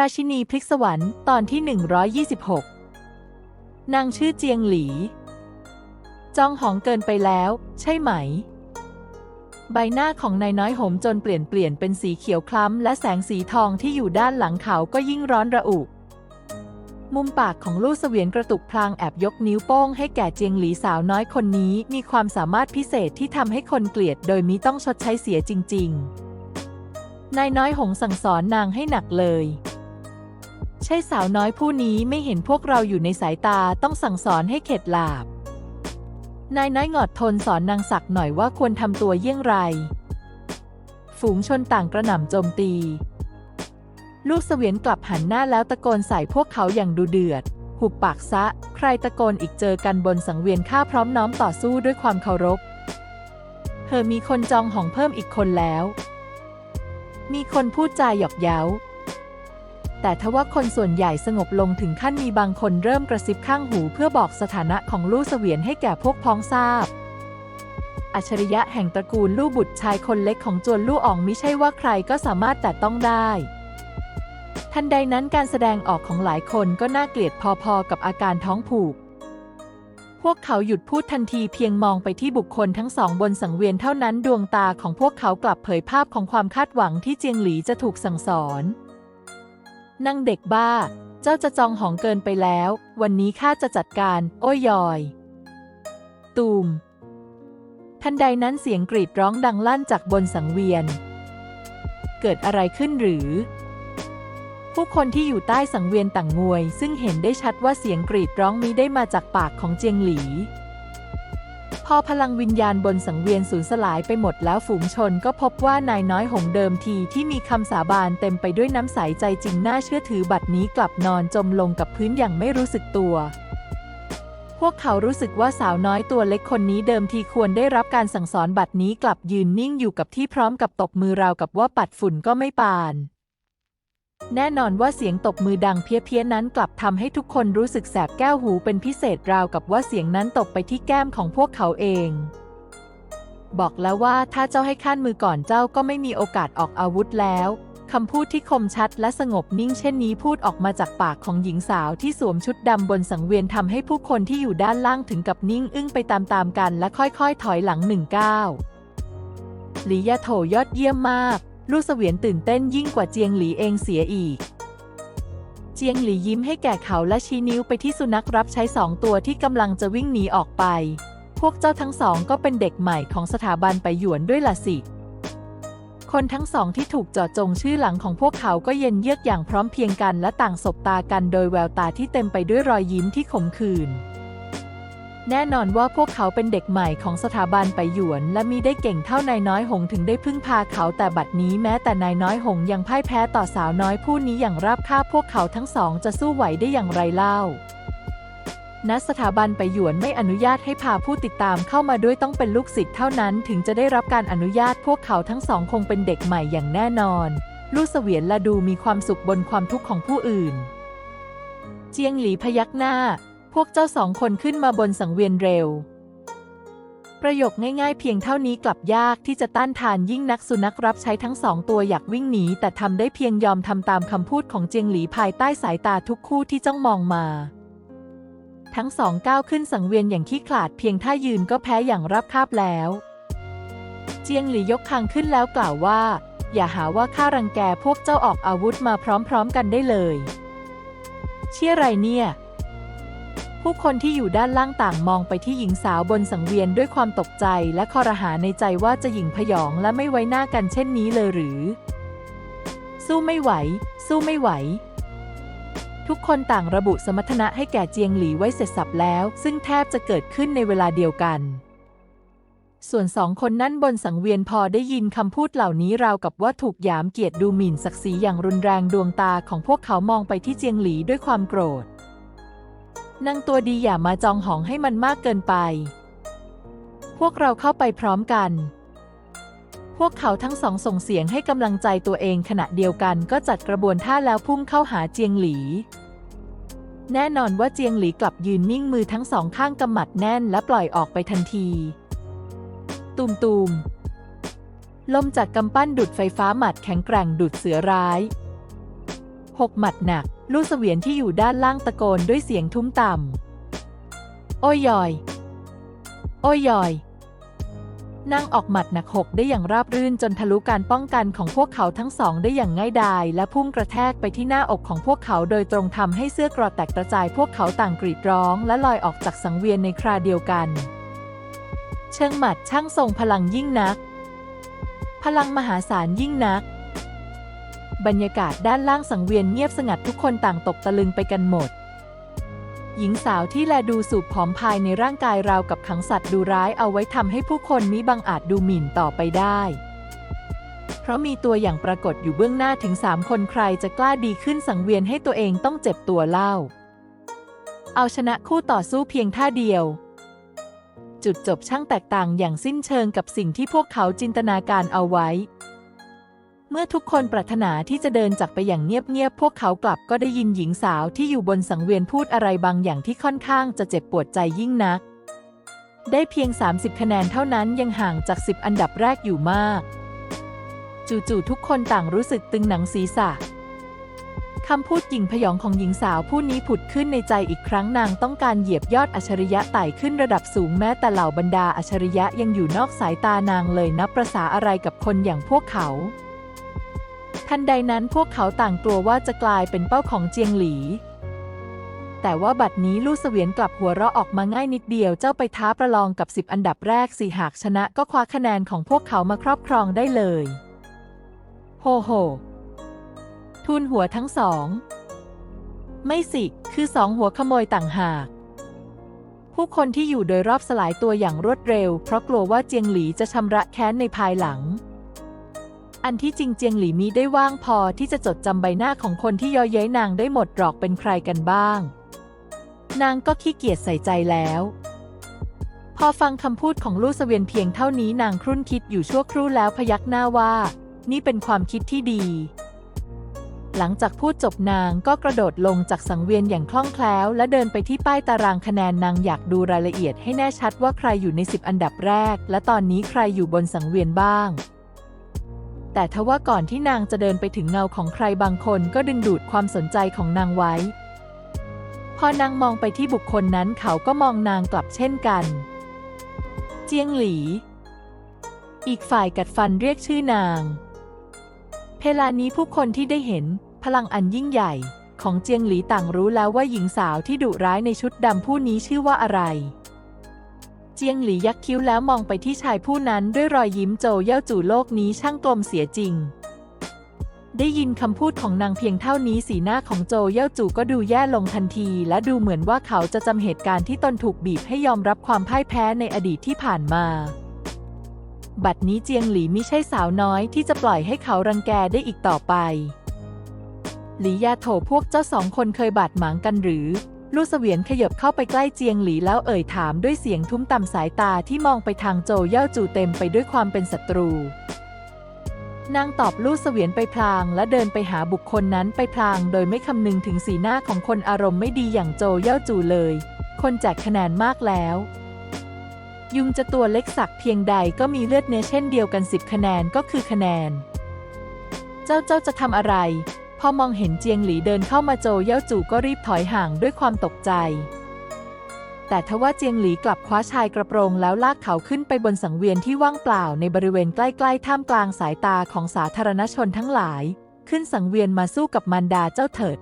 ราชินีพลิกสวรรค์ตอนที่ 126 นางชื่อเจียงหลี จ้องหองเกินไปแล้ว ใช่ไหม ใบหน้าของนายน้อยหมจนเปลี่ยนเปลี่ยนเป็นสีเขียวคล้ำ และแสงสีทองที่อยู่ด้านหลังเขาก็ยิ่งร้อนระอุ มุมปากของลูกเสวียนกระตุกพลางแอบยกนิ้วโป้งให้แก่เจียงหลีสาวน้อยคนนี้มีความสามารถพิเศษที่ทำให้คนเกลียด โดยมิต้องชดใช้เสียจริง ๆ นายน้อยหงสั่งสอนนางให้หนักเลย ใช่สาวน้อยผู้นี้ไม่เห็นพวกเราอยู่ในสายตาต้องสั่งสอนให้เข็ดหลาบ นายน้อยหงอดทนสอนนางศักหน่อยว่าควรทำตัวเยี่ยงไร ฝูงชนต่างกระหน่ำโจมตี ลูกเสวียนกลับหันหน้าแล้วตะโกนใส่พวกเขาอย่างดูเดือด หุบปากซะ ใครตะโกนอีกเจอกันบนสังเวียนข้าพร้อมน้อมต่อสู้ด้วยความเคารพเธอมีคนจองหองเพิ่มอีกคนแล้ว มีคนพูดจาหยอกเย้า แต่ทว่าคนส่วนใหญ่สงบลงถึงขั้นมีบางคนเริ่มกระซิบข้างหูเพื่อบอกสถานะของลูกเสวียนให้แก่พวกพ้องทราบ อัจฉริยะแห่งตระกูลลู่บุตรชายคนเล็กของจวนลู่อองมิใช่ว่าใครก็สามารถแต่ต้องได้ทันใดนั้นการแสดงออกของหลายคนก็น่าเกลียดพอๆกับอาการท้องผูก พวกเขาหยุดพูดทันทีเพียงมองไปที่บุคคลทั้งสองบนสังเวียนเท่านั้นดวงตาของพวกเขากลับเผยภาพของความคาดหวังที่เจียงหลีจะถูกสั่งสอน นั่งเด็กบ้า เจ้าจะจองหองเกินไปแล้ว วันนี้ข้าจะจัดการ โอ้ยยอย ตูม ทันใดนั้นเสียงกรีดร้องดังลั่นจากบนสังเวียน เกิดอะไรขึ้นหรือ ผู้คนที่อยู่ใต้สังเวียนต่างงวย ซึ่งเห็นได้ชัดว่าเสียงกรีดร้องนี้ได้มาจากปากของเจียงหลี พอพลังวิญญาณบนสังเวียนสูญสลายไปหมดแล้วฝูงชนก็พบว่านายน้อยหงเดิมทีที่มีคำสาบานเต็มไปด้วยน้ำใสใจจริงน่าเชื่อถือบัดนี้กลับนอนจมลงกับพื้นอย่างไม่รู้สึกตัว พวกเขารู้สึกว่าสาวน้อยตัวเล็กคนนี้เดิมทีควรได้รับการสั่งสอนบัดนี้กลับยืนนิ่งอยู่กับที่พร้อมกับตบมือราวกับว่าปัดฝุ่นก็ไม่ปาน แน่นอนว่าเสียงตบมือดังเพี้ยๆนั้นกลับทำให้ทุกคนรู้สึกแสบแก้วหูเป็นพิเศษราวกับว่าเสียงนั้นตกไปที่แก้มของพวกเขาเอง บอกแล้วว่าถ้าเจ้าให้ข้านมือก่อนเจ้าก็ไม่มีโอกาสออกอาวุธแล้วคำพูดที่คมชัดและสงบนิ่งเช่นนี้พูดออกมาจากปากของหญิงสาวที่สวมชุดดำบนสังเวียนทำให้ผู้คนที่อยู่ด้านล่างถึงกับนิ่งอึ้งไปตามๆกันและค่อยๆ ถอยหลังหนึ่งก้าวลียาโถยอดเยี่ยมมาก ลูกเสวียนตื่นเต้นยิ่งกว่าเจียงหลีเองเสียอีก เจียงหลียิ้มให้แก่เขาและชี้นิ้วไปที่สุนัขรับใช้สองตัวที่กำลังจะวิ่งหนีออกไป พวกเจ้าทั้งสองก็เป็นเด็กใหม่ของสถาบันไปหยวนด้วยล่ะสิ คนทั้งสองที่ถูกเจาะจงชื่อหลังของพวกเขาก็เย็นเยือกอย่างพร้อมเพียงกันและต่างสบตากันโดยแววตาที่เต็มไปด้วยรอยยิ้มที่ขมขื่น แน่นอนว่าพวกเขาเป็นเด็กใหม่ของสถาบันไปหยวน และมีได้เก่งเท่านายน้อยหงถึงได้พึ่งพาเขาแต่บัดนี้แม้แต่นายน้อยหงยังพ่ายแพ้ต่อสาวน้อยผู้นี้อย่างราบคาบพวกเขาทั้งสองจะสู้ไหวได้อย่างไรเล่าณสถาบันไปหยวนไม่อนุญาตให้พาผู้ติดตามเข้ามาด้วยต้องเป็นลูกศิษย์เท่านั้นถึงจะได้รับการอนุญาตพวกเขาทั้งสองคงเป็นเด็กใหม่อย่างแน่นอน ลูกเสวียนละดูมีความสุขบนความทุกข์ของผู้อื่น เจียงหลีพยักหน้า พวกเจ้าสองคนขึ้นมาบนสังเวียนเร็ว ประโยคง่ายๆ เพียงเท่านี้กลับยากที่จะต้านทานยิ่งนักสุนัขรับใช้ทั้งสองตัวอยากวิ่งหนี แต่ทำได้เพียงยอมทำตามคำพูดของเจียงหลีภายใต้สายตาทุกคู่ที่จ้องมองมาทั้งสองก้าวขึ้นสังเวียนอย่างขี้ขลาดเพียงท่ายืนก็แพ้อย่างราบคาบแล้ว เจียงหลียกคางขึ้นแล้วกล่าวว่า อย่าหาว่าข้ารังแกพวกเจ้าออกอาวุธมาพร้อมๆกันได้เลย เชี่ยไรเนี่ย ผู้คนที่อยู่ด้านล่างต่างมองไปที่หญิงสาวบนสังเวียนด้วยความตกใจและคอรหาในใจว่าจะหญิงพยองและไม่ไว้หน้ากันเช่นนี้เลยหรือ สู้ไม่ไหว สู้ไม่ไหว ทุกคนต่างระบุสมรรถนะให้แก่เจียงหลีไว้เสร็จสับแล้ว ซึ่งแทบจะเกิดขึ้นในเวลาเดียวกัน ส่วนสองคนนั้นบนสังเวียนพอได้ยินคำพูดเหล่านี้ราวกับว่าถูกหยามเกียรติดูหมิ่นศักดิ์ศรีอย่างรุนแรงดวงตาของพวกเขามองไปที่เจียงหลีด้วยความโกรธ นางตัวดีอย่ามาจองหองให้มันมากเกินไป พวกเราเข้าไปพร้อมกัน พวกเขาทั้งสองส่งเสียงให้กำลังใจตัวเองขณะเดียวกันก็จัดกระบวนท่าแล้วพุ่งเข้าหาเจียงหลี แน่นอนว่าเจียงหลีกลับยืนนิ่งมือทั้งสองข้างกำหมัดแน่นและปล่อยออกไปทันทีตูมตูมลมจากกำปั้นดุดไฟฟ้าหมัดแข็งแกร่งดุดเสือร้ายหกหมัดหนัก ลูกเสวียนที่อยู่ด้านล่างตะโกนด้วยเสียงทุ้มต่ำ โอ้ยยอย โอ้ยยอยนั่งออกหมัดหนักหกได้อย่างราบรื่นจนทะลุการป้องกันของพวกเขาทั้งสองได้อย่างง่ายดาย และพุ่งกระแทกไปที่หน้าอกของพวกเขาโดยตรงทำให้เสื้อกรอแตกกระจายพวกเขาต่างกรีดร้อง และลอยออกจากสังเวียนในคราเดียวกัน เชิงหมัดช่างทรงพลังยิ่งนัก พลังมหาศาลยิ่งนัก บรรยากาศด้านล่างสังเวียนเงียบสงัดทุกคนต่างตกตะลึงไปกันหมด หญิงสาวที่แลดูสูบผอมภายในร่างกายราวกับขังสัตว์ดูร้ายเอาไว้ทำให้ผู้คนมิบังอาจดูหมิ่นต่อไปได้ เพราะมีตัวอย่างปรากฏอยู่เบื้องหน้าถึงสามคนใครจะกล้าดีขึ้นสังเวียนให้ตัวเองต้องเจ็บตัวเล่า เอาชนะคู่ต่อสู้เพียงท่าเดียวจุดจบช่างแตกต่างอย่างสิ้นเชิงกับสิ่งที่พวกเขาจินตนาการเอาไว้ เมื่อทุกคนปรารถนาที่จะเดินจากไปอย่างเงียบๆ พวกเขากลับก็ได้ยินหญิงสาวที่อยู่บนสังเวียนพูดอะไรบางอย่างที่ค่อนข้างจะเจ็บปวดใจยิ่งนัก ได้เพียง 30 คะแนนเท่านั้นยังห่างจาก 10 อันดับแรกอยู่มาก จู่ๆ ทุกคนต่างรู้สึกตึงหนังศีรษะคำพูดหยิ่งพยองของหญิงสาวผู้นี้ผุดขึ้นในใจอีกครั้งนางต้องการเหยียบยอดอัจฉริยะไต่ขึ้นระดับสูงแม้แต่เหล่าบรรดาอัจฉริยะยังอยู่นอกสายตานางเลยนับประษาอะไรกับคนอย่างพวกเขา ทันใดนั้นพวกเขาต่างกลัวว่าจะกลายเป็นเป้าของเจียงหลี แต่ว่าบัดนี้ลู่เสวียนกลับหัวเราะออกมาง่ายนิดเดียวเจ้าไปท้าประลองกับสิบอันดับแรกสิหากชนะก็คว้าคะแนนของพวกเขามาครอบครองได้เลย โฮโฮทุนหัวทั้งสอง ไม่สิ คือสองหัวขโมยต่างหากผู้คนที่อยู่โดยรอบสลายตัวอย่างรวดเร็ว เพราะกลัวว่าเจียงหลีจะชำระแค้นในภายหลัง อันที่จริงเจียงหลีมิได้ว่างพอที่จะจดจำใบหน้าของคนที่ย่อเย้ยนางได้หมดหรอกเป็นใครกันบ้าง นางก็ขี้เกียจใส่ใจแล้ว พอฟังคำพูดของลู่เสวียนเพียงเท่านี้นางครุ่นคิดอยู่ชั่วครู่แล้วพยักหน้าว่า นี่เป็นความคิดที่ดี หลังจากพูดจบนางก็กระโดดลงจากสังเวียนอย่างคล่องแคล้วและเดินไปที่ป้ายตารางคะแนนนางอยากดูรายละเอียดให้แน่ชัดว่าใครอยู่ในสิบอันดับแรก และตอนนี้ใครอยู่บนสังเวียนบ้าง แต่ทว่าก่อนที่นางจะเดินไปถึงเงาของใครบางคนก็ดึงดูดความสนใจของนางไว้ พอนางมองไปที่บุคคลนั้นเขาก็มองนางกลับเช่นกัน เจียงหลี อีกฝ่ายกัดฟันเรียกชื่อนาง เพลานี้ผู้คนที่ได้เห็น พลังอันยิ่งใหญ่ ของเจียงหลีต่างรู้แล้วว่าหญิงสาวที่ดุร้ายในชุดดำผู้นี้ชื่อว่าอะไร เจียงหลียักคิ้วแล้วมองไปที่ชายผู้นั้นด้วยรอยยิ้มโจเย่าจู่โลกนี้ช่างกลมเสียจริง ได้ยินคำพูดของนางเพียงเท่านี้สีหน้าของโจเย่าจู่ก็ดูแย่ลงทันที และดูเหมือนว่าเขาจะจำเหตุการณ์ที่ตนถูกบีบให้ยอมรับความพ่ายแพ้ในอดีตที่ผ่านมาบัดนี้เจียงหลีไม่ใช่สาวน้อยที่จะปล่อยให้เขารังแกได้อีกต่อไป หลียาโถพวกเจ้าสองคนเคยบาดหมางกันหรือ ลู่เสวียนขยบเข้าไปใกล้เจียงหลีแล้วเอ่ยถามด้วยเสียงทุ้มต่ำสายตาที่มองไปทางโจเย่าจู่เต็มไปด้วยความเป็นศัตรู นางตอบลู่เสวียนไปพลางและเดินไปหาบุคคลนั้นไปพลางโดยไม่คำนึงถึงสีหน้าของคนอารมณ์ไม่ดีอย่างโจเย่าจู่เลย คนแจกคะแนนมากแล้ว ยุงจะตัวเล็กสักเพียงใดก็มีเลือดเนื้อเช่นเดียวกันสิบคะแนนก็คือคะแนน เจ้าเจ้าจะทำอะไร อมองเห็นเจียงหลีเดินเข้ามาโจเย่าจู่ก็รีบถอยห่างด้วยความตกใจ แต่ทว่าเจียงหลีกลับคว้าชายกระโปรงแล้วลากเขาขึ้นไปบนสังเวียนที่ว่างเปล่าในบริเวณใกล้ๆท่ามกลางสายตาของสาธารณชนทั้งหลาย ขึ้นสังเวียนมาสู้กับมารดาเจ้าเถิด